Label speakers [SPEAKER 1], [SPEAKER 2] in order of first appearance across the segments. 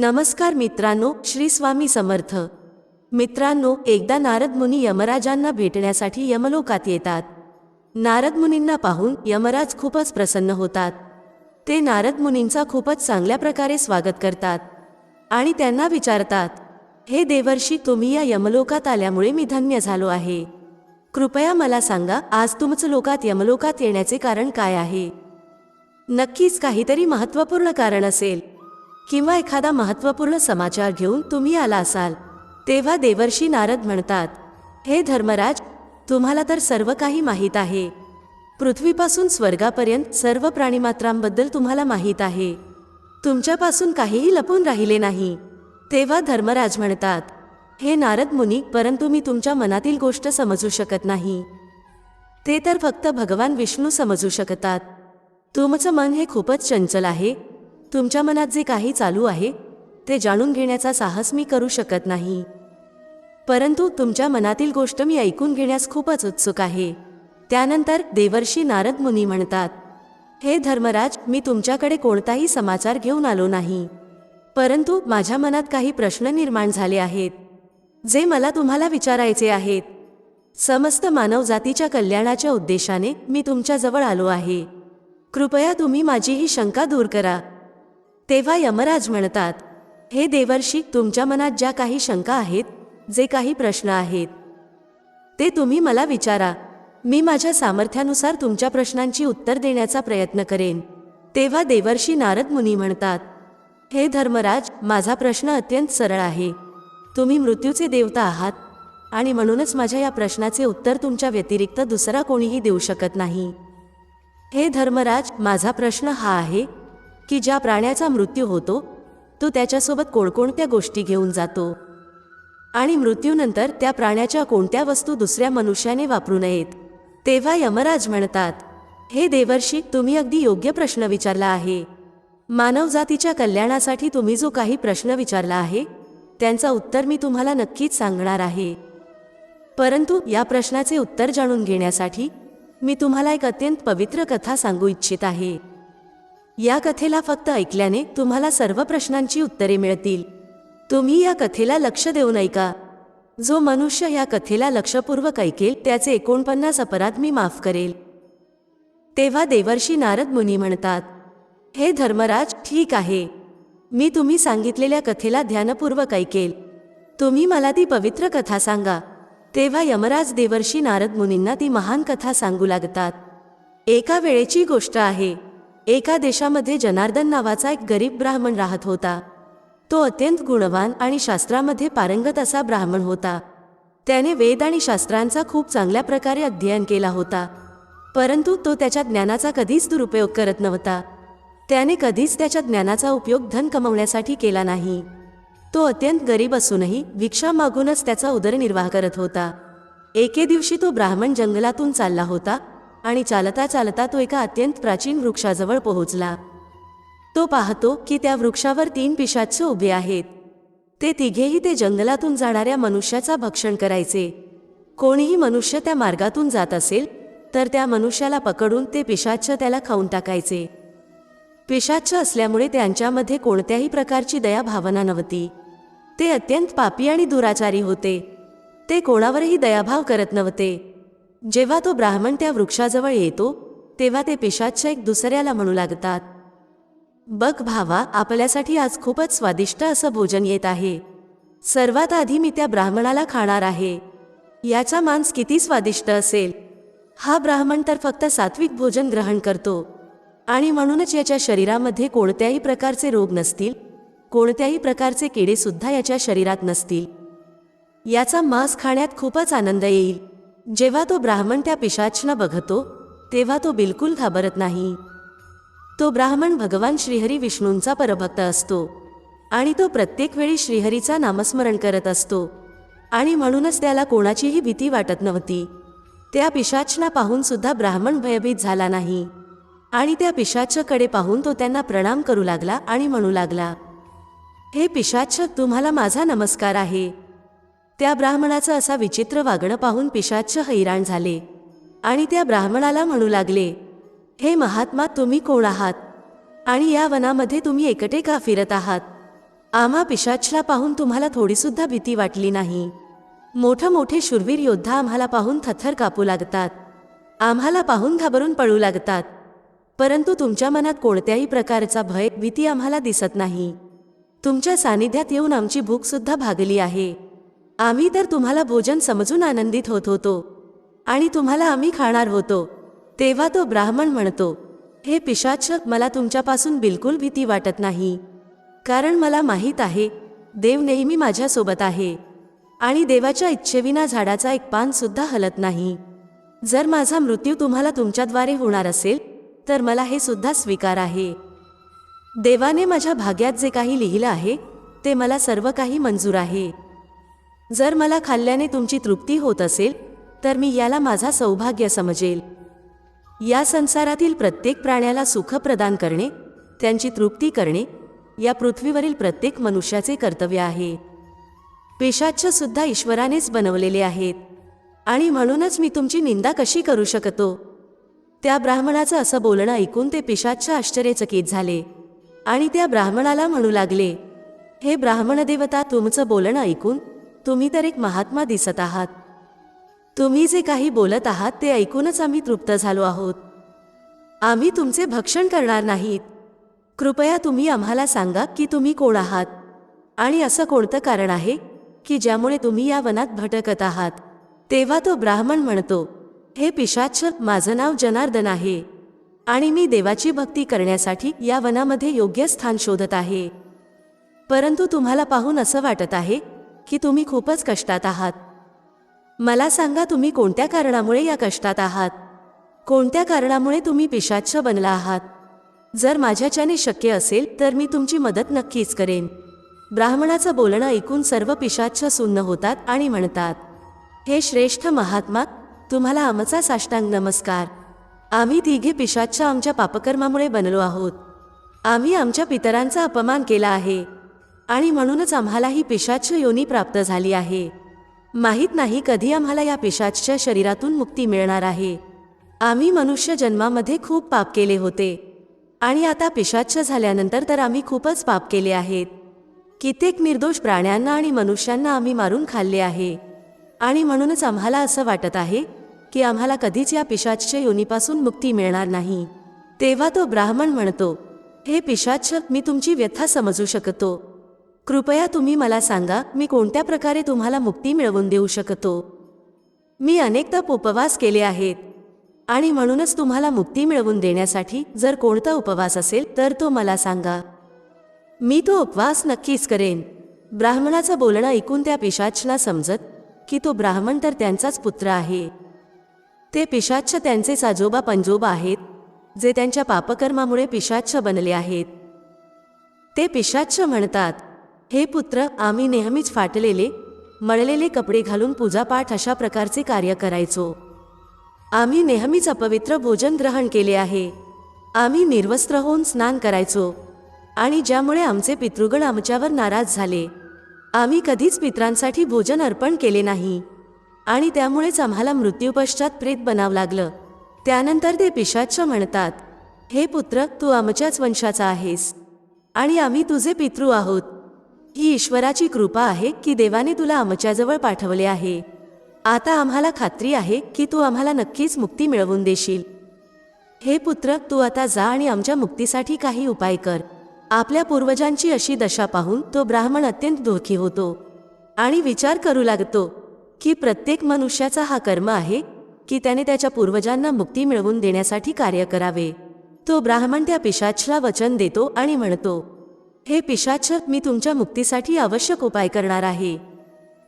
[SPEAKER 1] नमस्कार मित्रांनो श्री स्वामी समर्थ. मित्रांनो एकदा नारद मुनी यमराजांना भेटण्यासाठी यमलोकात येतात. नारद मुनींना पाहून यमराज खूपच प्रसन्न होतात. ते नारद मुनींचा खूपच चांगल्या प्रकारे स्वागत करतात आणि त्यांना विचारतात हे देवर्षी तुम्ही या यमलोकात आल्यामुळे मी धन्य झालो आहे. कृपया मला सांगा आज तुमचं लोकात यमलोकात येण्याचे कारण काय आहे? नक्कीच काहीतरी महत्त्वपूर्ण कारण असेल. किंवा एखादा महत्त्वपूर्ण समाचार घेऊन तुम्ही आला असाल तेव्हा देवर्षी नारद म्हणतात हे धर्मराज तुम्हाला तर सर्व काही माहीत आहे. पृथ्वीपासून स्वर्गापर्यंत सर्व प्राणीमात्रांबद्दल तुम्हाला माहीत आहे. तुमच्यापासून काहीही लपून राहिले नाही. तेव्हा धर्मराज म्हणतात हे नारद मुनी परंतु मी तुमच्या मनातील गोष्ट समजू शकत नाही. ते तर फक्त भगवान विष्णू समजू शकतात. तुमचं मन हे खूपच चंचल आहे. तुमच्या मनात जे काही चालू आहे ते जाणून घेण्याचा साहस मी करू शकत नाही. परंतु तुमच्या मनातील गोष्ट मी ऐकून घेण्यास खूपच उत्सुक आहे. त्यानंतर देवर्षी नारद मुनी म्हणतात हे धर्मराज मी तुमच्याकडे कोणताही समाचार घेऊन आलो नाही. परंतु माझ्या मनात काही प्रश्न निर्माण झाले आहेत जे मला तुम्हाला विचारायचे आहेत. समस्त मानवजातीच्या कल्याणाच्या उद्देशाने मी तुमच्याजवळ आलो आहे. कृपया तुम्ही माझी ही शंका दूर करा. तेव्हा यमराज म्हणतात हे देवर्षी तुमच्या मनात ज्या काही शंका आहेत जे काही प्रश्न आहेत ते तुम्ही मला विचारा. मी माझ्या सामर्थ्यानुसार तुमच्या प्रश्नांची उत्तर देण्याचा प्रयत्न करेन. तेव्हा देवर्षी नारद मुनी म्हणतात हे धर्मराज माझा प्रश्न अत्यंत सरळ आहे. तुम्ही मृत्यूचे देवता आहात आणि म्हणूनच माझ्या या प्रश्नाचे उत्तर तुमच्या व्यतिरिक्त दुसरा कोणीही देऊ शकत नाही. हे धर्मराज माझा प्रश्न हा आहे की ज्या प्राण्याचा मृत्यू होतो तो त्याच्यासोबत कोणकोणत्या गोष्टी घेऊन जातो? आणि मृत्यूनंतर त्या प्राण्याच्या कोणत्या वस्तू दुसऱ्या मनुष्याने वापरू नयेत? तेव्हा यमराज म्हणतात हे देवर्षी तुम्ही अगदी योग्य प्रश्न विचारला आहे. मानवजातीच्या कल्याणासाठी तुम्ही जो काही प्रश्न विचारला आहे त्यांचा उत्तर मी तुम्हाला नक्कीच सांगणार आहे. परंतु या प्रश्नाचे उत्तर जाणून घेण्यासाठी मी तुम्हाला एक अत्यंत पवित्र कथा सांगू इच्छित आहे. या कथेला फक्त ऐकल्याने तुम्हाला सर्व प्रश्नांची उत्तरे मिळतील. तुम्ही या कथेला लक्ष देऊन ऐका जो मनुष्य या कथेला लक्षपूर्वक ऐकेल त्याचे एकोणपन्नास अपराध मी माफ करेल. तेव्हा देवर्षी नारद मुनी म्हणतात हे धर्मराज ठीक आहे. मी तुम्ही सांगितलेल्या कथेला ध्यानपूर्वक ऐकेल. तुम्ही मला ती पवित्र कथा सांगा. तेव्हा यमराज देवर्षी नारद मुनींना ती महान कथा सांगू लागतात. एका वेळेची गोष्ट आहे. एका देशामध्ये जनार्दन नावाचा एक गरीब ब्राह्मण राहत होता. तो अत्यंत गुणवान आणि शास्त्रामध्ये पारंगत असा ब्राह्मण होता. त्याने वेद आणि शास्त्रांचा खूप चांगल्या प्रकारे अध्ययन केला होता. परंतु तो त्याच्या ज्ञानाचा कधीच दुरुपयोग करत नव्हता. त्याने कधीच त्याच्या ज्ञानाचा उपयोग धन कमवण्यासाठी केला नाही. तो अत्यंत गरीब असूनही भिक्षा मागूनच त्याचा उदरनिर्वाह करत होता. एके दिवशी तो ब्राह्मण जंगलातून चालला होता आणि चालता चालता तो एका अत्यंत प्राचीन वृक्षाजवळ पोहोचला. तो पाहतो की त्या वृक्षावर तीन पिशाच्छ उभे आहेत. ते तिघेही ते जंगलातून जाणाऱ्या मनुष्याचा भक्षण करायचे. कोणीही मनुष्य त्या मार्गातून जात असेल तर त्या मनुष्याला पकडून ते पिशाच्च त्याला खाऊन टाकायचे. पिशाच्च असल्यामुळे त्यांच्यामध्ये कोणत्याही प्रकारची दया भावना नव्हती. ते अत्यंत पापी आणि दुराचारी होते. ते कोणावरही दयाभाव करत नव्हते. जेव्हा तो ब्राह्मण त्या वृक्षाजवळ येतो तेव्हा ते पिशाच्या एक दुसऱ्याला म्हणू लागतात बघ भावा आपल्यासाठी आज खूपच स्वादिष्ट असं भोजन येत आहे. सर्वात आधी मी त्या ब्राह्मणाला खाणार आहे. याचा मांस किती स्वादिष्ट असेल. हा ब्राह्मण तर फक्त सात्विक भोजन ग्रहण करतो. आणि म्हणूनच याच्या शरीरामध्ये कोणत्याही प्रकारचे रोग नसतील कोणत्याही प्रकारचे किडे सुद्धा याच्या शरीरात नसतील. याचा मांस खाण्यात खूपच आनंद येईल. जेव्हा तो ब्राह्मण त्या पिशाचनं बघतो तेव्हा तो बिलकुल घाबरत नाही. तो ब्राह्मण भगवान श्रीहरी विष्णूंचा परभक्त असतो आणि तो प्रत्येक वेळी श्रीहरीचा नामस्मरण करत असतो आणि म्हणूनच त्याला कोणाचीही भीती वाटत नव्हती. त्या पिशाचना पाहून सुद्धा ब्राह्मण भयभीत झाला नाही आणि त्या पिशाचकडे पाहून तो त्यांना प्रणाम करू लागला आणि म्हणू लागला हे पिशाच तुम्हाला माझा नमस्कार आहे. त्या ब्राह्मणाचं असा विचित्र वागणं पाहून पिशाच्च हैराण झाले. आणि त्या ब्राह्मणाला म्हणू लागले हे महात्मा तुम्ही कोण आहात? आणि या वनामध्ये तुम्ही एकटे का फिरत आहात? आम्हा पिशाचला पाहून तुम्हाला थोडीसुद्धा भीती वाटली नाही. मोठं मोठे शूरवीर योद्धा आम्हाला पाहून थथर कापू लागतात. आम्हाला पाहून घाबरून पळू लागतात. परंतु तुमच्या मनात कोणत्याही प्रकारचा भय भीती आम्हाला दिसत नाही. तुमच्या सानिध्यात येऊन आमची भूकसुद्धा भागली आहे. आम्ही तर तुम्हाला भोजन समजून आनंदित होत होतो. आणि तुम्हाला आम्ही खाणार होतो. तेव्हा तो ब्राह्मण म्हणतो हे पिशाच मला तुमच्यापासून बिलकुल भीती वाटत नाही. कारण मला माहीत आहे देव नेहमी माझ्यासोबत आहे. आणि देवाच्या इच्छेविना झाडाचा एक पानसुद्धा हलत नाही. जर माझा मृत्यू तुम्हाला तुमच्याद्वारे होणार असेल तर मला हे सुद्धा स्वीकार आहे. देवाने माझ्या भाग्यात जे काही लिहिलं आहे ते मला सर्व काही मंजूर आहे. जर मला खाल्ल्याने तुमची तृप्ती होत असेल तर मी याला माझा सौभाग्य समजेल. या संसारातील प्रत्येक प्राण्याला सुख प्रदान करणे त्यांची तृप्ती करणे या पृथ्वीवरील प्रत्येक मनुष्याचे कर्तव्य आहे. पेशाच्छ सुद्धा ईश्वरानेच बनवलेले आहेत. आणि म्हणूनच मी तुमची निंदा कशी करू शकतो? त्या ब्राह्मणाचं असं बोलणं ऐकून ते पिशाच्छ आश्चर्यचकित झाले. आणि त्या ब्राह्मणाला म्हणू लागले हे ब्राह्मण देवता तुमचं बोलणं ऐकून तुम्ही तर एक महात्मा दिसत आहात. तुम्ही जे काही बोलत आहात ते ऐकूनच आम्ही तृप्त झालो आहोत. आम्ही तुमचे भक्षण करणार नाहीत. कृपया तुम्ही आम्हाला सांगा की तुम्ही कोण आहात? आणि असं कोणतं कारण आहे की ज्यामुळे तुम्ही या वनात भटकत आहात? तेव्हा तो ब्राह्मण म्हणतो हे पिशाच माझं नाव जनार्दन आहे. आणि मी देवाची भक्ती करण्यासाठी या वनामध्ये योग्य स्थान शोधत आहे. परंतु तुम्हाला पाहून असं वाटत आहे की तुम्ही खूपच कष्टात आहात. मला सांगा तुम्ही कोणत्या कारणामुळे या कष्टात आहात? कोणत्या कारणामुळे तुम्ही पिशाच्छ बनला आहात? जर माझ्याच्याने शक्य असेल तर मी तुमची मदत नक्कीच करेन. ब्राह्मणाचं बोलणं ऐकून सर्व पिशाच्छ सुन्न होतात आणि म्हणतात हे श्रेष्ठ महात्मा तुम्हाला आमचा साष्टांग नमस्कार. आम्ही तिघे पिशाच्छ आमच्या पापकर्मामुळे बनलो आहोत. आम्ही आमच्या पितरांचा अपमान केला आहे. आणि म्हणूनच आम्हाला ही पिशाच योनी प्राप्त झाली आहे. माहीत नाही कधी आम्हाला या पिशाचच्या शरीरातून मुक्ती मिळणार आहे. आम्ही मनुष्य जन्मामध्ये खूप पाप केले होते. आणि आता पिशाच्छ झाल्यानंतर तर आम्ही खूपच पाप केले आहेत. कित्येक निर्दोष प्राण्यांना आणि मनुष्यांना आम्ही मारून खाल्ले आहे. आणि म्हणूनच आम्हाला असं वाटत आहे की आम्हाला कधीच या पिशाच्या योनीपासून मुक्ती मिळणार नाही. तेव्हा तो ब्राह्मण म्हणतो हे पिशाच मी तुमची व्यथा समजू शकतो. कृपया तुम्ही मला सांगा मी कोणत्या प्रकारे तुम्हाला मुक्ती मिळवून देऊ शकतो? मी अनेकदा उपवास केले आहेत. आणि म्हणूनच तुम्हाला मुक्ती मिळवून देण्यासाठी जर कोणता उपवास असेल तर तो मला सांगा. मी तो उपवास नक्कीच करेन. ब्राह्मणाचं बोलणं ऐकून त्या पिशाचला समजत की तो ब्राह्मण तर त्यांचाच पुत्र आहे. ते पिशाच्छ त्यांचे साजोबा पंजोबा आहेत जे त्यांच्या पापकर्मामुळे पिशाच्छ बनले आहेत. ते पिशाच्छ म्हणतात हे पुत्र आम्ही नेहमीच फाटलेले मळलेले कपडे घालून पूजापाठ अशा प्रकारचे कार्य करायचो. आम्ही नेहमीच अपवित्र भोजन ग्रहण केले आहे. आम्ही निर्वस्त्र होऊन स्नान करायचो. आणि ज्यामुळे आमचे पितृगण आमच्यावर नाराज झाले आम्ही कधीच पित्रांसाठी भोजन अर्पण केले नाही. आणि त्यामुळेच आम्हाला मृत्यूपश्चात प्रेत बनावं लागलं. त्यानंतर ते पिशाच्छ म्हणतात हे पुत्र तू आमच्याच वंशाचा आहेस. आणि आम्ही तुझे पितृ आहोत. ही ईश्वराची कृपा आहे की देवाने तुला आमच्याजवळ पाठवले आहे. आता आम्हाला खात्री आहे की तू आम्हाला नक्कीच मुक्ती मिळवून देशील. हे पुत्र तू आता जा आणि आमच्या मुक्तीसाठी काही उपाय कर. आपल्या पूर्वजांची अशी दशा पाहून तो ब्राह्मण अत्यंत दुःखी होतो आणि विचार करू लागतो की प्रत्येक मनुष्याचा हा कर्म आहे की त्याने त्याच्या पूर्वजांना मुक्ती मिळवून देण्यासाठी कार्य करावे. तो ब्राह्मण त्या पिशाचला वचन देतो आणि म्हणतो हे पिशाच मी तुमच्या मुक्तीसाठी आवश्यक उपाय करणार आहे.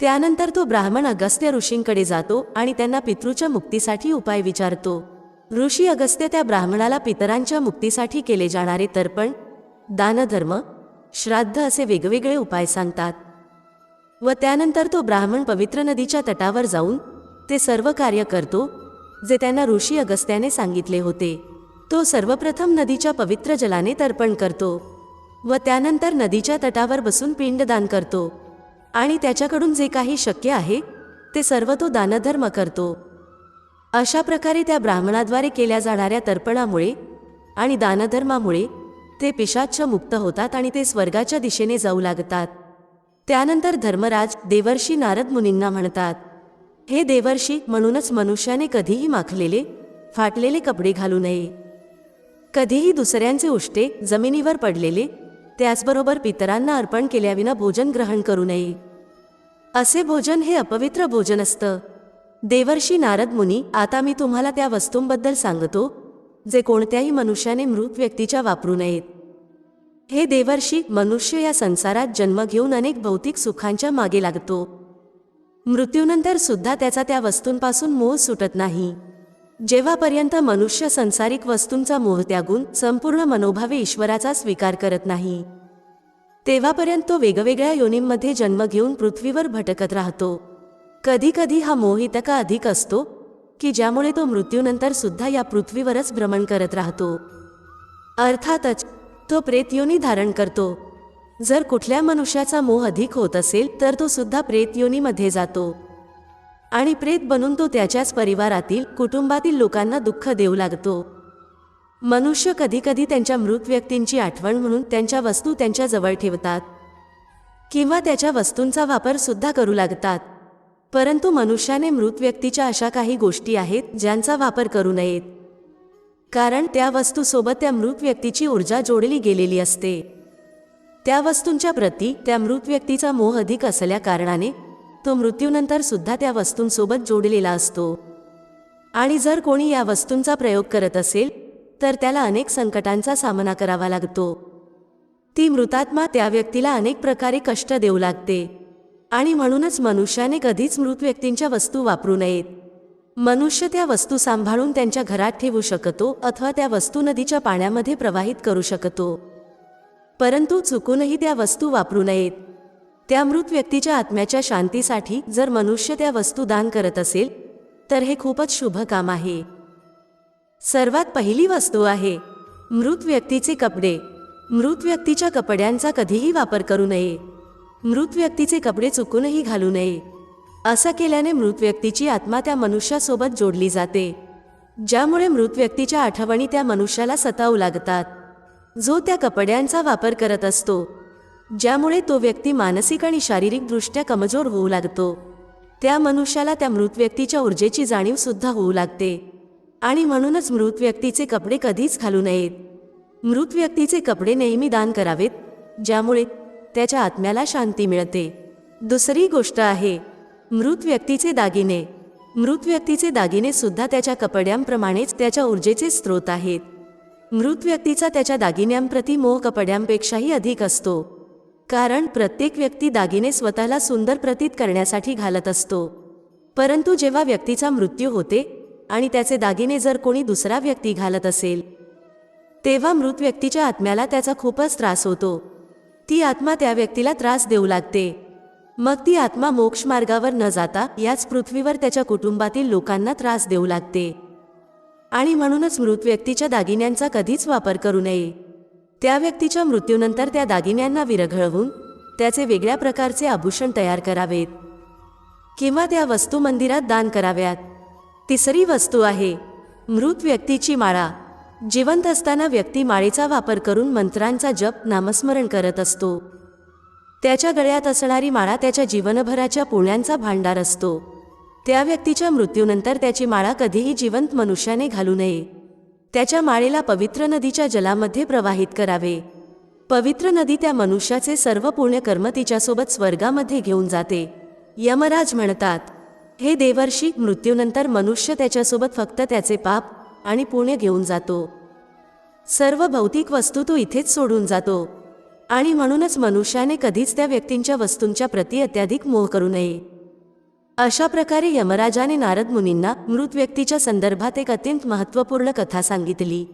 [SPEAKER 1] त्यानंतर तो ब्राह्मण अगस्त्य ऋषींकडे जातो आणि त्यांना पितृच्या मुक्तीसाठी उपाय विचारतो. ऋषी अगस्त्य त्या ब्राह्मणाला पितरांच्या मुक्तीसाठी केले जाणारे तर्पण दानधर्म श्राद्ध असे वेगवेगळे उपाय सांगतात. व त्यानंतर तो ब्राह्मण पवित्र नदीच्या तटावर जाऊन ते सर्व कार्य करतो जे त्यांना ऋषी अगस्त्याने सांगितले होते. तो सर्वप्रथम नदीच्या पवित्र जलाने तर्पण करतो. व त्यानंतर नदीच्या तटावर बसून पिंडदान करतो. आणि त्याच्याकडून जे काही शक्य आहे ते सर्व तो दानधर्म करतो. अशा प्रकारे त्या ब्राह्मणाद्वारे केल्या जाणाऱ्या तर्पणामुळे आणि दानधर्मामुळे ते पिशाच्छ मुक्त होतात आणि ते स्वर्गाच्या दिशेने जाऊ लागतात. त्यानंतर धर्मराज देवर्षी नारद मुनींना म्हणतात हे देवर्षी म्हणूनच मनुष्याने कधीही माखलेले फाटलेले कपडे घालू नये. कधीही दुसऱ्यांचे उष्टे जमिनीवर पडलेले त्याचबरोबर पितरांना अर्पण केल्याविना भोजन ग्रहण करू नये. असे भोजन हे अपवित्र भोजन असतं. देवर्षी नारद मुनी आता मी तुम्हाला त्या वस्तूंबद्दल सांगतो जे कोणत्याही मनुष्याने मृत व्यक्तीच्या वापरू नयेत. हे देवर्षी मनुष्य या संसारात जन्म घेऊन अनेक भौतिक सुखांच्या मागे लागतो. मृत्यूनंतर सुद्धा त्याचा त्या वस्तूंपासून मोह सुटत नाही. जेव्हापर्यंत मनुष्य संसारिक वस्तूंचा मोह त्यागून संपूर्ण मनोभावे ईश्वराचा स्वीकार करत नाही तेव्हापर्यंत तो वेगवेगळ्या योनींमध्ये जन्म घेऊन पृथ्वीवर भटकत राहतो. कधीकधी हा मोह इतका अधिक असतो की ज्यामुळे तो मृत्यूनंतर सुद्धा या पृथ्वीवरच भ्रमण करत राहतो. अर्थातच तो प्रेतयोनी धारण करतो. जर कुठल्या मनुष्याचा मोह अधिक होत असेल तर तो सुद्धा प्रेतयोनीमध्ये जातो. आणि प्रेत बनून तो त्याच्याच परिवारातील कुटुंबातील लोकांना दुःख देऊ लागतो. मनुष्य कधीकधी त्यांच्या मृत व्यक्तींची आठवण म्हणून त्यांच्या वस्तू त्यांच्याजवळ ठेवतात. किंवा त्याच्या वस्तूंचा वापर सुद्धा करू लागतात. परंतु मनुष्याने मृत व्यक्तीच्या अशा काही गोष्टी आहेत ज्यांचा वापर करू नयेत. कारण त्या वस्तूसोबत त्या मृत व्यक्तीची ऊर्जा जोडली गेलेली असते. त्या वस्तूंच्या प्रती त्या मृत व्यक्तीचा मोह अधिक असल्या कारणाने तो मृत्यूनंतर सुद्धा त्या वस्तूंसोबत जोडलेला असतो. आणि जर कोणी या वस्तूंचा प्रयोग करत असेल तर त्याला अनेक संकटांचा सामना करावा लागतो. ती मृतात्मा त्या व्यक्तीला अनेक प्रकारे कष्ट देऊ लागते. आणि म्हणूनच मनुष्याने कधीच मृत व्यक्तींच्या वस्तू वापरू नयेत. मनुष्य त्या वस्तू सांभाळून त्यांच्या घरात ठेवू शकतो अथवा त्या वस्तू नदीच्या पाण्यामध्ये प्रवाहित करू शकतो. परंतु चुकूनही त्या वस्तू वापरू नयेत. त्या मृत व्यक्तीच्या आत्म्याच्या शांतीसाठी जर मनुष्य त्या वस्तू दान करत असेल तर हे खूपच शुभ काम आहे. सर्वात पहिली वस्तू आहे मृत व्यक्तीचे कपडे. मृत व्यक्तीच्या कपड्यांचा कधीही वापर करू नये. मृत व्यक्तीचे कपडे चुकूनही घालू नये. असं केल्याने मृत व्यक्तीची आत्मा त्या मनुष्यासोबत जोडली जाते. ज्यामुळे मृत व्यक्तीच्या आठवणी त्या मनुष्याला सतावू लागतात. जो त्या कपड्यांचा वापर करत असतो ज्यामुळे तो व्यक्ती मानसिक आणि शारीरिकदृष्ट्या कमजोर होऊ लागतो. त्या मनुष्याला त्या मृत व्यक्तीच्या ऊर्जेची जाणीव सुद्धा होऊ लागते. आणि म्हणूनच मृत व्यक्तीचे कपडे कधीच घालू नयेत. मृत व्यक्तीचे कपडे नेहमी दान करावेत ज्यामुळे त्याच्या आत्म्याला शांती मिळते. दुसरी गोष्ट आहे मृत व्यक्तीचे दागिने. मृत व्यक्तीचे दागिने सुद्धा त्याच्या कपड्यांप्रमाणेच त्याच्या ऊर्जेचे स्रोत आहेत. मृत व्यक्तीचा त्याच्या दागिन्यांप्रती मोह कपड्यांपेक्षाही अधिक असतो. कारण प्रत्येक व्यक्ती दागिने स्वतःला सुंदर प्रतीत करण्यासाठी घालत असतो. परंतु जेव्हा व्यक्तीचा मृत्यू होते आणि त्याचे दागिने जर कोणी दुसरा व्यक्ती घालत असेल तेव्हा मृत व्यक्तीच्या आत्म्याला त्याचा खूपच त्रास होतो. ती आत्मा त्या व्यक्तीला त्रास देऊ लागते. मग ती आत्मा मोक्ष मार्गावर न जाता याच पृथ्वीवर त्याच्या कुटुंबातील लोकांना त्रास देऊ लागते. आणि म्हणूनच मृत व्यक्तीच्या दागिन्यांचा कधीच वापर करू नये. त्या व्यक्तीच्या मृत्यूनंतर त्या दागिन्यांना विरघळवून त्याचे वेगळ्या प्रकारचे आभूषण तयार करावेत. किंवा त्या वस्तू मंदिरात दान कराव्यात. तिसरी वस्तू आहे मृत व्यक्तीची माळा. जिवंत असताना व्यक्ती माळेचा वापर करून मंत्रांचा जप नामस्मरण करत असतो. त्याच्या गळ्यात असणारी माळा त्याच्या जीवनभराच्या पुण्यांचा भांडार असतो. त्या व्यक्तीच्या मृत्यूनंतर त्याची माळा कधीही जिवंत मनुष्याने घालू नये. त्याच्या माळेला पवित्र नदीच्या जलामध्ये प्रवाहित करावे. पवित्र नदी त्या मनुष्याचे सर्व पुण्यकर्म तिच्यासोबत स्वर्गामध्ये घेऊन जाते. यमराज म्हणतात हे देवर्षी मृत्यूनंतर मनुष्य त्याच्यासोबत फक्त त्याचे पाप आणि पुण्य घेऊन जातो. सर्व भौतिक वस्तू तो इथेच सोडून जातो. आणि म्हणूनच मनुष्याने कधीच त्या व्यक्तींच्या वस्तूंच्या प्रती अत्याधिक मोह करू नये. अशा प्रकारे यमराजाने नारद मुनींना मृत व्यक्तीच्या संदर्भात एक अत्यंत महत्त्वपूर्ण कथा सांगितली.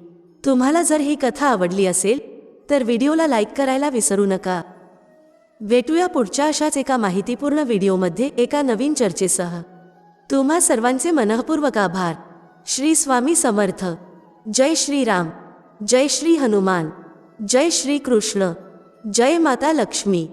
[SPEAKER 1] तुम्हाला जर ही कथा आवडली असेल तर व्हिडिओला लाईक करायला विसरू नका. भेटूया पुढच्या अशाच एका माहितीपूर्ण व्हिडिओमध्ये एका नवीन चर्चेसह. तुम्हा सर्वांचे मनःपूर्वक आभार. श्री स्वामी समर्थ. जय श्रीराम जय श्री हनुमान. जय श्री कृष्ण. जय माता लक्ष्मी.